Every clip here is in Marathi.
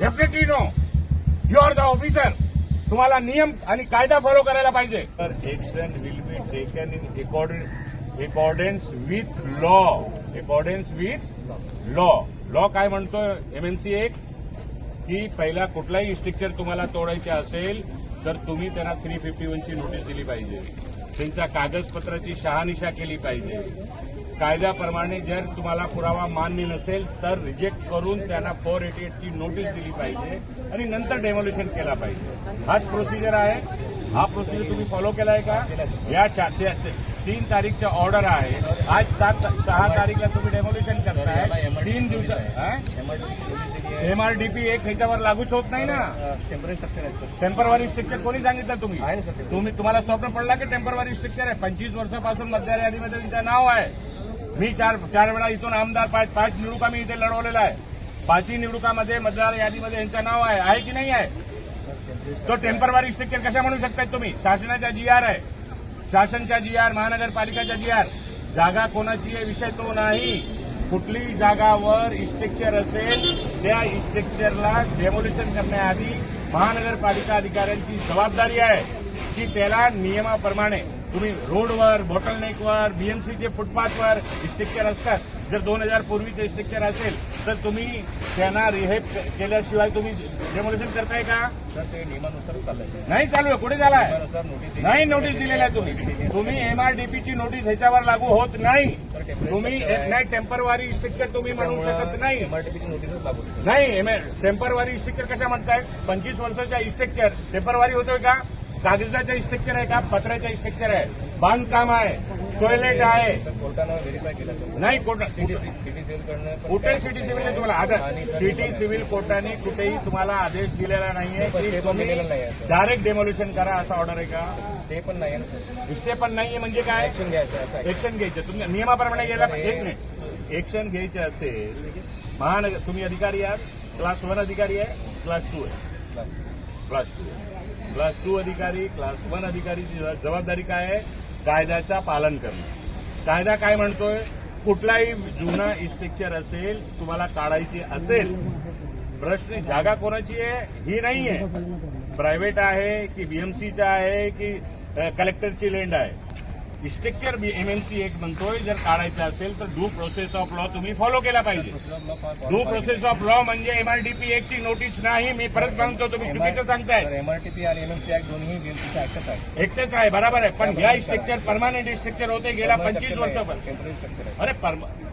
Definitely no you are the officer तुम्हाला नियम आणि कायदा फॉलो करायला पाहिजे. तर action will be taken in accordance with law accordance with law law काय म्हणतो एमएनसी एक की पहिला कुठलाही स्ट्रक्चर तुम्हाला तोडायचे असेल तर तुम्ही त्यांना थ्री फिफ्टी वनची नोटीस दिली पाहिजे. त्यांच्या कागदपत्राची शहानिशा केली पाहिजे. कायद्याप्रमाणे जर तुम्हाला पुरावा मान्य नसेल तर रिजेक्ट करून त्यांना फोर एटी एटची नोटीस दिली पाहिजे आणि नंतर डेमोल्युशन केला पाहिजे. हाच प्रोसिजर आहे. हा प्रोसिजर तुम्ही फॉलो केलाय का? या तीन तारीखच्या ऑर्डर आहे. आज सात सहा तारीखला तुम्ही डेमोल्युशन करताय. तीन दिवसात एमआरडीपी एक ह्याच्यावर लागूच होत नाही ना? टेंपररी स्ट्रक्चर आहे सर टेम्परवारी स्ट्रक्चर कोणी सांगितलं तुम्ही? आहे. तुम्ही तुम्हाला स्वप्न पडला की टेम्परवारी स्ट्रक्चर आहे? पंचवीस वर्षापासून मतदार यादीमध्ये त्यांचं नाव आहे. मी चार चार वेळा इथून आमदार पाच पाच निवडणुका मी इथे लढवलेला आहे. पाचही निवडणुकामध्ये मतदार यादीमध्ये यांचं नाव आहे आहे की नाही आहे? तो टेम्परवारी स्ट्रक्चर कशा म्हणू शकताय तुम्ही? शासनाचा जी आर आहे. शासनच्या G R GR G R जागा कोणाची आहे? विषय तो नाही. कुठलीही जागावर स्ट्रक्चर असेल त्या स्ट्रक्चरला डेमोलिशन करण्याआधी महानगरपालिका अधिकाऱ्यांची जबाबदारी आहे की त्याला नियमाप्रमाणे तुम्ही रोडवर बॉटलनेकवर बीएमसीचे फुटपाथवर स्ट्रक्चर असतात. जर दोन हजार पूर्वीचे स्ट्रक्चर असेल तर तुम्ही त्यांना रिहेप केल्याशिवाय तुम्ही डेमोल्युशन करताय का? सर ते नियमानुसार चाललंय. नाही चालू आहे. कुठे झालाय. नोटीस नाही नोटीस दिलेली आहे तुम्ही. तुम्ही एमआरडीपीची नोटीस ह्याच्यावर लागू होत नाही. तुम्ही नाही टेम्परवारी स्ट्रक्चर तुम्ही म्हणू शकत नाही. एमआरटीपीची नोटीसच लागू. नाही टेम्परवारी स्ट्रक्चर कशा म्हणताय पंचवीस वर्षाच्या स्ट्रक्चर टेम्परवारी होतोय का? कागदाचा स्ट्रक्चर आहे का? पत्र्याचा स्ट्रक्चर आहे. बांधकाम आहे. टॉयलेट आहे. नाही कुठे सिटी सिव्हिल तुम्हाला? आता सर- सिटी सिव्हिल कोर्टाने कुठेही तुम्हाला आदेश दिलेला नाहीये ते की. डायरेक्ट डेमोल्युशन करा असा ऑर्डर आहे का? ते पण नाही आहे इष्टे पण नाहीये म्हणजे काय? ऍक्शन घ्यायचं आहे. एक्शन घ्यायचं. तुम्ही नियमाप्रमाणे गेला एक मिनिट. एक्शन घ्यायचे असेल महानगर तुम्ही अधिकारी आहात. क्लास वन अधिकारी आहे. क्लास टू आहे. क्लास टू क्लास टू अधिकारी क्लास वन अधिकारीची जबाबदारी काय आहे? कायद्याचा पालन करणं. कायदा काय म्हणतोय? कुठलाही जुना स्ट्रक्चर असेल तुम्हाला काढायची असेल प्रश्न जागा कोणाची आहे? ही नाही आहे प्रायव्हेट आहे की बीएमसीचा आहे की कलेक्टरची लेंड आहे. स्ट्रक्चर एमएमसी एक म्हणतोय जर काढायचं असेल तर डू प्रोसेस ऑफ लॉ तुम्ही फॉलो केला पाहिजे. डू प्रोसेस ऑफ लॉ म्हणजे एमआरडीपी एकची नोटीस नाही मी परत सांगतो तुम्ही चुकीचं सांगताय. एमआरटीपी आणि एमएमसी ऍक्ट दोन्ही एकटेच आहे बरोबर आहे पण ह्या स्ट्रक्चर परमानंट स्ट्रक्चर होते गेल्या पंचवीस वर्षापासून. अरे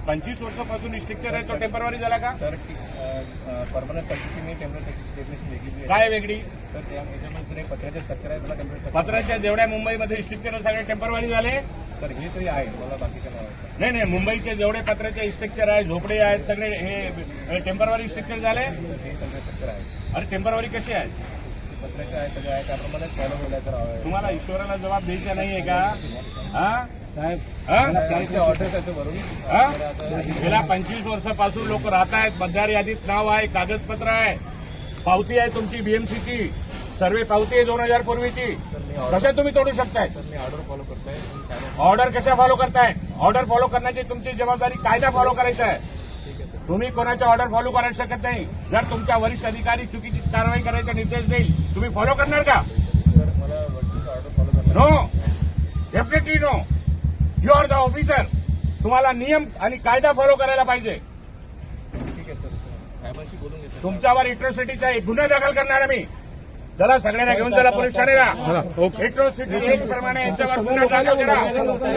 पंचवीस वर्षापासून स्ट्रक्चर आहे तो टेंपररी झाला का? परमनंट मी आहे. काय वेगळी? तर त्या याच्यामध्ये जर एक पत्र्याचे स्ट्रक्चर आहे टेंपररी पत्राच्या जेवढ्या मुंबईमध्ये स्ट्रक्चर सगळे टेंपररी झाले? सर हे तरी आहे मला बाकीचं नाही आहे. नाही मुंबईचे जेवढे पत्राचे स्ट्रक्चर आहे झोपडे आहेत सगळे हे टेंपररी स्ट्रक्चर झाले? हे सगळे स्ट्रक्चर आहे अरे टेंपररी कसे आहेत? ते पत्र्याचे आहे सगळे आहे त्याप्रमाणे फॉलो आहे. तुम्हाला ईश्वराला जबाब द्यायचा नाहीये का? हा? गेल्या पंचवीस वर्षापासून लोक राहत आहेत मतदार यादीत नाव आहे कागदपत्र आहे. पावती आहे तुमची बीएमसीची सर्वे पावती आहे दोन हजार पूर्वीची. कशा तुम्ही तोडू शकताय? सर मी ऑर्डर फॉलो करतोय. ऑर्डर कशा फॉलो करताय? ऑर्डर फॉलो करण्याची तुमची जबाबदारी कायदा फॉलो करायचा आहे. तुम्ही कोणाच्या ऑर्डर फॉलो करायला शकत नाही. जर तुमच्या वरिष्ठ अधिकारी चुकीची कारवाई करायचा निर्देश देईल तुम्ही फॉलो करणार का? No definitely no you are the officer तुम्हाला नियम आणि कायदा फॉलो करायला पाहिजे. ठीक आहे सर. साहेबांशी बोलून घेतो तुमच्यावर इट्रोसिटीचा एक गुन्हा दाखल करणार आहे मी. चला सगळ्यांना घेऊन चला पोलीस ठाण्याला. इट्रोसिटी एक प्रमाणे यांच्यावर गुन्हा दाखल करा.